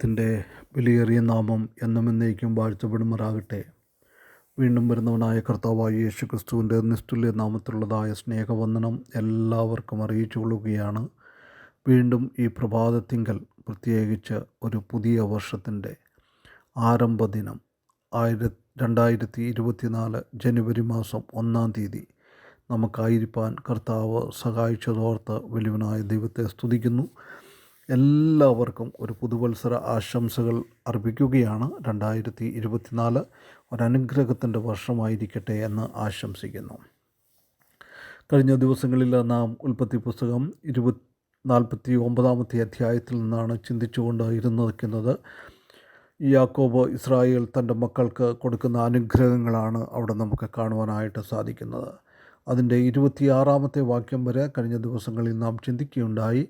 ദൈവത്തിന്റെ വിലയേറിയ നാമം എന്നും എന്നേക്കും വാഴ്ത്തപ്പെടുമാറാകട്ടെ. വീണ്ടും വരുന്നവനായ കർത്താവായ യേശു ക്രിസ്തുവിന്റെ നിസ്തുല്യ നാമത്തിലുള്ളതായ സ്നേഹവന്ദനം എല്ലാവർക്കും അറിയിച്ചു കൊള്ളുകയാണ്. വീണ്ടും ഈ പ്രഭാതത്തിങ്കൽ പ്രത്യേകിച്ച് ഒരു പുതിയ വർഷത്തിന്റെ ആരംഭ ദിനം ആയിര രണ്ടായിരത്തി ഇരുപത്തിനാല് ജനുവരി മാസം ഒന്നാം തീയതി നമുക്കായിരിക്കാൻ കർത്താവ് സഹായിച്ചതോർത്ത് വലിയവനായ ദൈവത്തെ സ്തുതിക്കുന്നു. എല്ലാവർക്കും ഒരു പുതുവത്സര ആശംസകൾ അർപ്പിക്കുകയാണ്. രണ്ടായിരത്തി ഇരുപത്തിനാല് ഒരനുഗ്രഹത്തിന്റെ വർഷമായിരിക്കട്ടെ എന്ന് ആശംസിക്കുന്നു. കഴിഞ്ഞ ദിവസങ്ങളിൽ നാം ഉൽപ്പത്തി പുസ്തകം ഇരുപത് നാൽപ്പത്തി ഒമ്പതാമത്തെ അധ്യായത്തിൽ നിന്നാണ് ചിന്തിച്ചുകൊണ്ട് ഇരുന്നിരിക്കുന്നത് യാക്കോബ് ഇസ്രായേൽ തന്റെ മക്കൾക്ക് കൊടുക്കുന്ന അനുഗ്രഹങ്ങളാണ് അവിടെ നമുക്ക് കാണുവാനായിട്ട് സാധിക്കുന്നത്. അതിന്റെ ഇരുപത്തിയാറാമത്തെ വാക്യം വരെ കഴിഞ്ഞ ദിവസങ്ങളിൽ നാം ചിന്തിക്കുകയുണ്ടായി.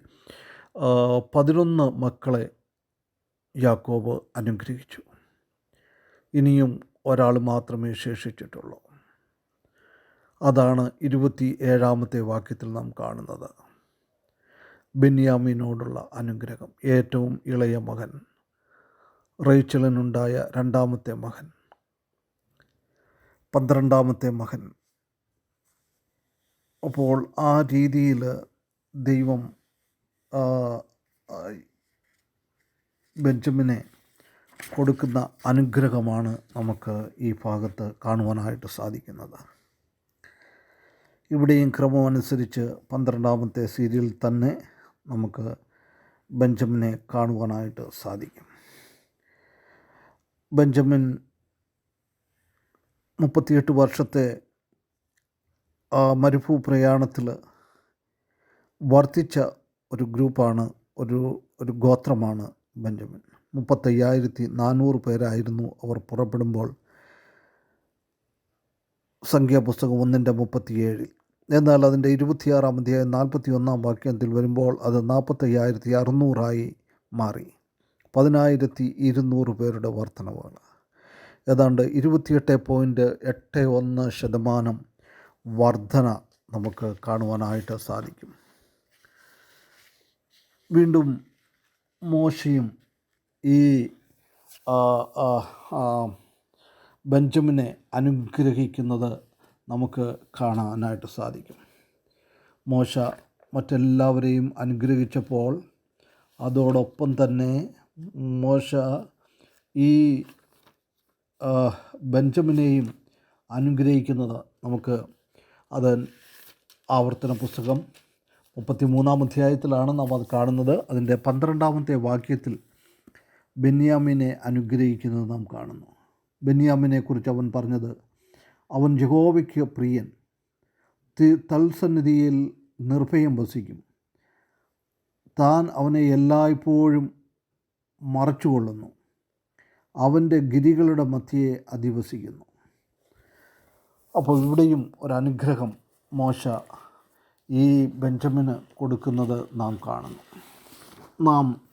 പതിനൊന്ന് മക്കളെ യാക്കോബ് അനുഗ്രഹിച്ചു. ഇനിയും ഒരാൾ മാത്രമേ ശേഷിച്ചിട്ടുള്ളൂ. അതാണ് ഇരുപത്തി ഏഴാമത്തെ വാക്യത്തിൽ നാം കാണുന്നത്. ബെന്യാമിനോടുള്ള അനുഗ്രഹം. ഏറ്റവും ഇളയ മകൻ. റേച്ചലിനുണ്ടായ രണ്ടാമത്തെ മകൻ. പന്ത്രണ്ടാമത്തെ മകൻ. അപ്പോൾ ആ രീതിയിൽ ദൈവം ബെഞ്ചമിനെ കൊടുക്കുന്ന അനുഗ്രഹമാണ് നമുക്ക് ഈ ഭാഗത്ത് കാണുവാനായിട്ട് സാധിക്കുന്നത്. ഇവിടെയും ക്രമമനുസരിച്ച് പന്ത്രണ്ടാമത്തെ സീരിയൽ തന്നെ നമുക്ക് ബെഞ്ചമിനെ കാണുവാനായിട്ട് സാധിക്കും. ബെഞ്ചമിൻ മുപ്പത്തിയെട്ട് വർഷത്തെ മരുഭൂ പ്രയാണത്തിൽ വർദ്ധിച്ച ഒരു ഗ്രൂപ്പാണ് ഒരു ഒരു ഗോത്രമാണ് ബെഞ്ചമിൻ. മുപ്പത്തയ്യായിരത്തി നാനൂറ് പേരായിരുന്നു അവർ പുറപ്പെടുമ്പോൾ. സംഖ്യാപുസ്തകം ഒന്നിന്റെ മുപ്പത്തിയേഴിൽ. എന്നാൽ അതിന്റെ ഇരുപത്തിയാറാം അധ്യായം നാൽപ്പത്തി ഒന്നാം വാക്യത്തിൽ വരുമ്പോൾ അത് നാൽപ്പത്തയ്യായിരത്തി അറുന്നൂറായി മാറി. പതിനായിരത്തി ഇരുന്നൂറ് പേരുടെ വർധനവാണ്. ഏതാണ്ട് ഇരുപത്തിയെട്ട് പോയിന്റ് എട്ട് ഒന്ന് ശതമാനം വർധന നമുക്ക് കാണുവാനായിട്ട് സാധിക്കും. വീണ്ടും മോശയും ഈ ബെഞ്ചമിനെ അനുഗ്രഹിക്കുന്നത് നമുക്ക് കാണാനായിട്ട് സാധിക്കും. മോശ മറ്റെല്ലാവരെയും അനുഗ്രഹിച്ചപ്പോൾ അതോടൊപ്പം തന്നെ മോശ ഈ ബെഞ്ചമിനെയും അനുഗ്രഹിക്കുന്നത് നമുക്ക് അത് ആവർത്തന പുസ്തകം മുപ്പത്തി മൂന്നാം അധ്യായത്തിലാണ് നാം അത് കാണുന്നത്. അതിന്റെ പന്ത്രണ്ടാമത്തെ വാക്യത്തിൽ ബെന്യാമിനെ അനുഗ്രഹിക്കുന്നത് നാം കാണുന്നു. ബെന്യാമിനെക്കുറിച്ച് അവൻ പറഞ്ഞത് അവൻ ജഹോവയ്ക്ക് പ്രിയൻ തൽസന്നിധിയിൽ നിർഭയം വസിക്കും. താൻ അവനെ എല്ലായ്പ്പോഴും മറച്ചുകൊള്ളുന്നു. അവന്റെ ഗിരികളുടെ മധ്യയെ അധിവസിക്കുന്നു. അപ്പോൾ ഇവിടെയും ഒരനുഗ്രഹം മോശ ഈ ബെഞ്ചമിന് കൊടുക്കുന്നത് നാം കാണുന്നു. നാം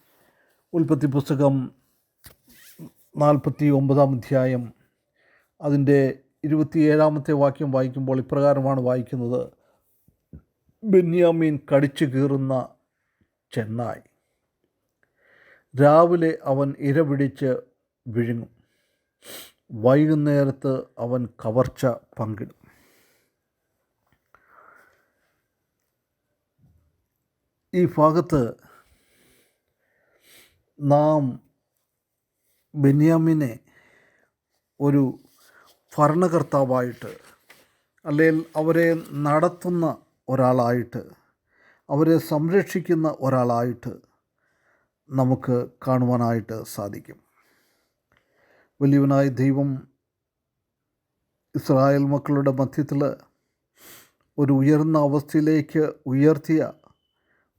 ഉൽപ്പത്തി പുസ്തകം നാൽപ്പത്തി ഒമ്പതാം അധ്യായം അതിന്റെ ഇരുപത്തിയേഴാമത്തെ വാക്യം വായിക്കുമ്പോൾ ഇപ്രകാരമാണ് വായിക്കുന്നത്. ബെന്യാമീൻ കടിച്ചു കീറുന്ന ചെന്നായി. രാവിലെ അവൻ ഇരപിടിച്ച് വിഴുങ്ങും. വൈകുന്നേരത്ത് അവൻ കവർച്ച പങ്കിടും. ഈ ഭാഗത്ത് നാം ബെന്യാമിനെ ഒരു ഭരണകർത്താവായിട്ട് അല്ലെങ്കിൽ അവരെ നടത്തുന്ന ഒരാളായിട്ട് അവരെ സംരക്ഷിക്കുന്ന ഒരാളായിട്ട് നമുക്ക് കാണുവാനായിട്ട് സാധിക്കും. വലിയവനായ ദൈവം ഇസ്രായേൽ മക്കളുടെ മധ്യത്തിൽ ഒരു ഉയർന്ന അവസ്ഥയിലേക്ക് ഉയർത്തിയ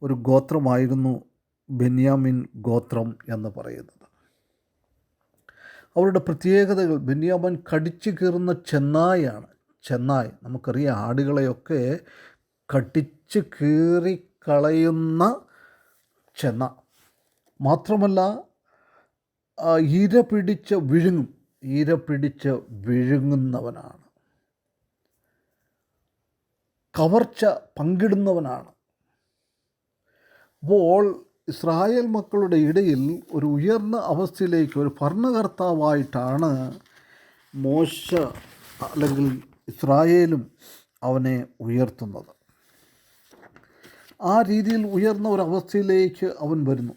ഒരു ഗോത്രമായിരുന്നു ബെന്യാമിൻ ഗോത്രം എന്ന് പറയുന്നത്. അവരുടെ പ്രത്യേകതകൾ ബെന്യാമൻ കടിച്ചു കീറുന്ന ചെന്നായാണ്. ചെന്നായ് നമുക്കറിയാം ആടുകളെയൊക്കെ കടിച്ച് കീറിക്കളയുന്ന ചെന്ന. മാത്രമല്ല ഈര പിടിച്ച് വിഴുങ്ങും. ഈര പിടിച്ച് വിഴുങ്ങുന്നവനാണ്. കവർച്ച പങ്കിടുന്നവനാണ്. അപ്പോൾ ഇസ്രായേൽ മക്കളുടെ ഇടയിൽ ഒരു ഉയർന്ന അവസ്ഥയിലേക്ക് ഒരു ഭരണകർത്താവായിട്ടാണ് മോശ അല്ലെങ്കിൽ ഇസ്രായേലും അവനെ ഉയർത്തുന്നത്. ആ രീതിയിൽ ഉയർന്ന ഒരു അവസ്ഥയിലേക്ക് അവൻ വരുന്നു.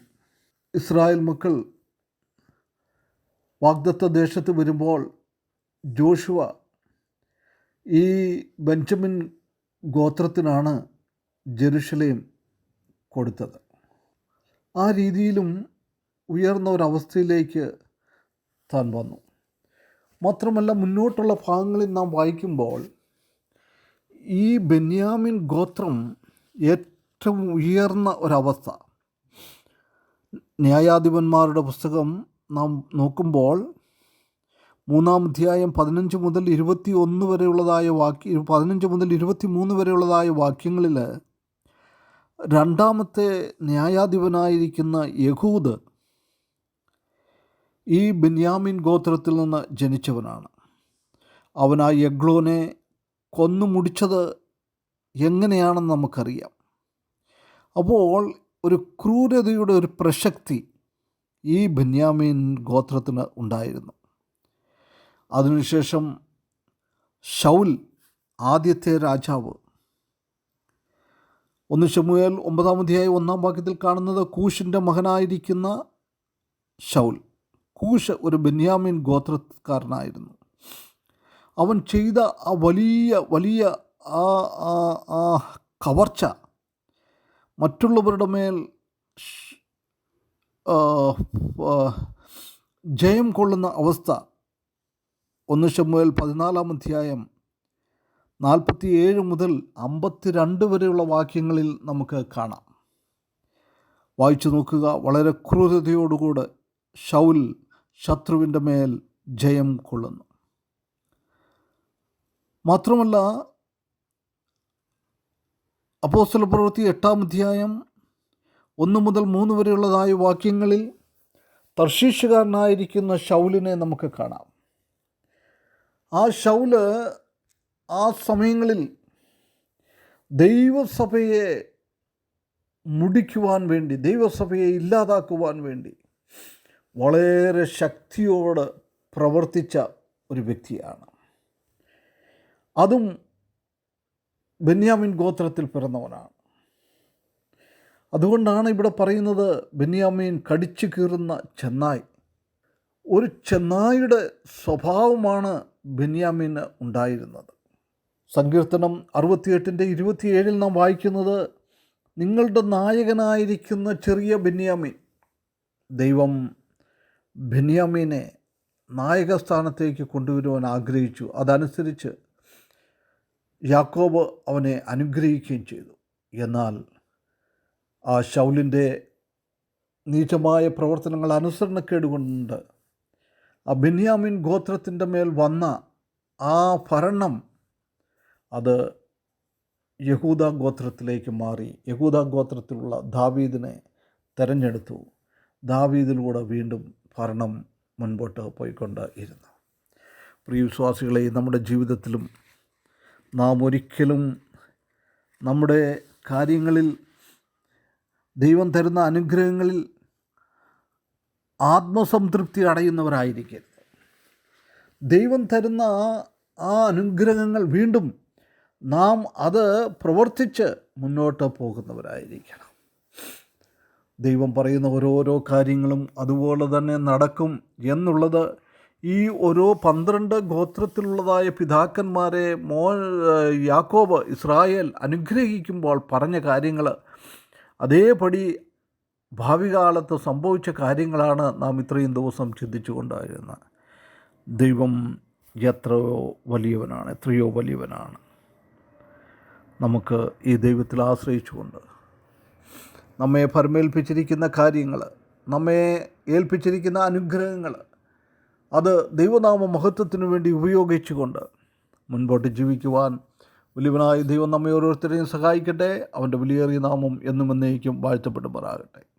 ഇസ്രായേൽ മക്കൾ വാഗ്ദത്ത ദേശത്ത് വരുമ്പോൾ ജോഷുവ ഈ ബെഞ്ചമിൻ ഗോത്രത്തിനാണ് ജെറുഷലേം കൊടുത്തത്. ആ രീതിയിലും ഉയർന്ന ഒരവസ്ഥയിലേക്ക് താൻ വന്നു. മാത്രമല്ല മുന്നോട്ടുള്ള ഭാഗങ്ങളിൽ നാം വായിക്കുമ്പോൾ ഈ ബെന്യാമിൻ ഗോത്രം ഏറ്റവും ഉയർന്ന ഒരവസ്ഥ. ന്യായാധിപന്മാരുടെ പുസ്തകം നാം നോക്കുമ്പോൾ മൂന്നാം അധ്യായം പതിനഞ്ച് മുതൽ ഇരുപത്തി ഒന്ന് വരെയുള്ളതായ വാക്യ പതിനഞ്ച് മുതൽ ഇരുപത്തി മൂന്ന് വരെയുള്ളതായ വാക്യങ്ങളിൽ രണ്ടാമത്തെ ന്യായാധിപനായിരിക്കുന്ന യഹൂദ് ഈ ബെന്യാമിൻ ഗോത്രത്തിൽ നിന്ന് ജനിച്ചവനാണ്. അവൻ ആ യഗ്ലോനെ കൊന്നു മുടിച്ചത് എങ്ങനെയാണെന്ന് നമുക്കറിയാം. അപ്പോൾ ഒരു ക്രൂരതയുടെ ഒരു പ്രസക്തി ഈ ബെന്യാമീൻ ഗോത്രത്തിന് ഉണ്ടായിരുന്നു. അതിനുശേഷം ഷൗൽ ആദ്യത്തെ രാജാവ് ഒന്ന് ഷമുയേൽ ഒമ്പതാം അധ്യായം ഒന്നാം വാക്യത്തിൽ കാണുന്നത് കൂഷിന്റെ മകനായിരിക്കുന്ന ഷൗൽ കൂഷ് ഒരു ബെന്യാമിൻ ഗോത്രക്കാരനായിരുന്നു. അവൻ ചെയ്ത ആ വലിയ വലിയ ആ ആ കവർച്ച മറ്റുള്ളവരുടെ മേൽ ജയം കൊള്ളുന്ന അവസ്ഥ ഒന്ന് ഷമുവേൽ പതിനാലാം അധ്യായം നാൽപ്പത്തി ഏഴ് മുതൽ അമ്പത്തിരണ്ട് വരെയുള്ള വാക്യങ്ങളിൽ നമുക്ക് കാണാം. വായിച്ചു നോക്കുക. വളരെ ക്രൂരതയോടുകൂടെ ഷൗൽ ശത്രുവിന്റെ മേൽ ജയം കൊള്ളുന്നു. മാത്രമല്ല അപ്പോസ്റ്റൽ പ്രവൃത്തി എട്ടാം അധ്യായം ഒന്ന് മുതൽ മൂന്ന് വരെയുള്ളതായ വാക്യങ്ങളിൽ തർശീഷുകാരനായിരിക്കുന്ന ഷൗലിനെ നമുക്ക് കാണാം. ആ ഷൗൽ ആ സമയങ്ങളിൽ ദൈവസഭയെ മുടിക്കുവാൻ വേണ്ടി ദൈവസഭയെ ഇല്ലാതാക്കുവാൻ വേണ്ടി വളരെ ശക്തിയോട് പ്രവർത്തിച്ച ഒരു വ്യക്തിയാണ്. അതും ബെന്യാമിൻ ഗോത്രത്തിൽ പിറന്നവനാണ്. അതുകൊണ്ടാണ് ഇവിടെ പറയുന്നത് ബെന്യാമീൻ കടിച്ചു കീറുന്ന ചെന്നായ്. ഒരു ചെന്നായുടെ സ്വഭാവമാണ് ബെന്യാമീന് ഉണ്ടായിരുന്നത്. സങ്കീർത്തനം അറുപത്തിയെട്ടിന്റെ ഇരുപത്തിയേഴിൽ നാം വായിക്കുന്നത് നിങ്ങളുടെ നായകനായിരിക്കുന്ന ചെറിയ ബെന്യാമീൻ ദൈവം ബെന്യാമീനെ നായക സ്ഥാനത്തേക്ക് കൊണ്ടുവരുവാൻ ആഗ്രഹിച്ചു. അതനുസരിച്ച് യാക്കോബ് അവനെ അനുഗ്രഹിക്കുകയും ചെയ്തു. എന്നാൽ ആ ഷൗലിന്റെ നീചമായ പ്രവർത്തനങ്ങൾ അനുസരണക്കേട് കൊണ്ട് ആ ബെന്യാമിൻ ഗോത്രത്തിന്റെ മേൽ വന്ന ആ ഭരണം അത് യഹൂദ ഗോത്രത്തിലേക്ക് മാറി യഹൂദ ഗോത്രത്തിലുള്ള ദാവീദിനെ തെരഞ്ഞെടുത്തു. ദാവീദിലൂടെ വീണ്ടും ഭരണം മുൻപോട്ട് പോയിക്കൊണ്ട് ഇരുന്നു പ്രിയ വിശ്വാസികളെ നമ്മുടെ ജീവിതത്തിലും നാം ഒരിക്കലും നമ്മുടെ കാര്യങ്ങളിൽ ദൈവം തരുന്ന അനുഗ്രഹങ്ങളിൽ ആത്മസംതൃപ്തി അടയുന്നവരായിരിക്കരുത്. ദൈവം തരുന്ന ആ- ആ അനുഗ്രഹങ്ങൾ വീണ്ടും നാം അത് പ്രവർത്തിച്ച് മുന്നോട്ട് പോകുന്നവരായിരിക്കണം. ദൈവം പറയുന്ന ഓരോരോ കാര്യങ്ങളും അതുപോലെ തന്നെ നടക്കും എന്നുള്ളത് ഈ ഓരോ പന്ത്രണ്ട് ഗോത്രത്തിലുള്ളതായ പിതാക്കന്മാരെ മോ യാക്കോബ് ഇസ്രായേൽ അനുഗ്രഹിക്കുമ്പോൾ പറഞ്ഞ കാര്യങ്ങൾ അതേപടി ഭാവി കാലത്ത് സംഭവിച്ച കാര്യങ്ങളാണ് നാം ഇത്രയും ദിവസം ചിന്തിച്ചു കൊണ്ടായിരുന്നത് ദൈവം എത്രയോ വലിയവനാണ് എത്രയോ വലിയവനാണ്. നമുക്ക് ഈ ദൈവത്തിൽ ആശ്രയിച്ചുകൊണ്ട് നമ്മെ ഭരമേൽപ്പിച്ചിരിക്കുന്ന കാര്യങ്ങൾ നമ്മെ ഏൽപ്പിച്ചിരിക്കുന്ന അനുഗ്രഹങ്ങൾ അത് ദൈവനാമ മഹത്വത്തിനു വേണ്ടി ഉപയോഗിച്ചുകൊണ്ട് മുൻപോട്ട് ജീവിക്കുവാൻ വലിയവനായ ദൈവം നമ്മെ ഓരോരുത്തരെയും സഹായിക്കട്ടെ. അവന്റെ വിലയേറിയ നാമം എന്നും എന്നേക്കും വാഴ്ത്തപ്പെടുമാറാകട്ടെ.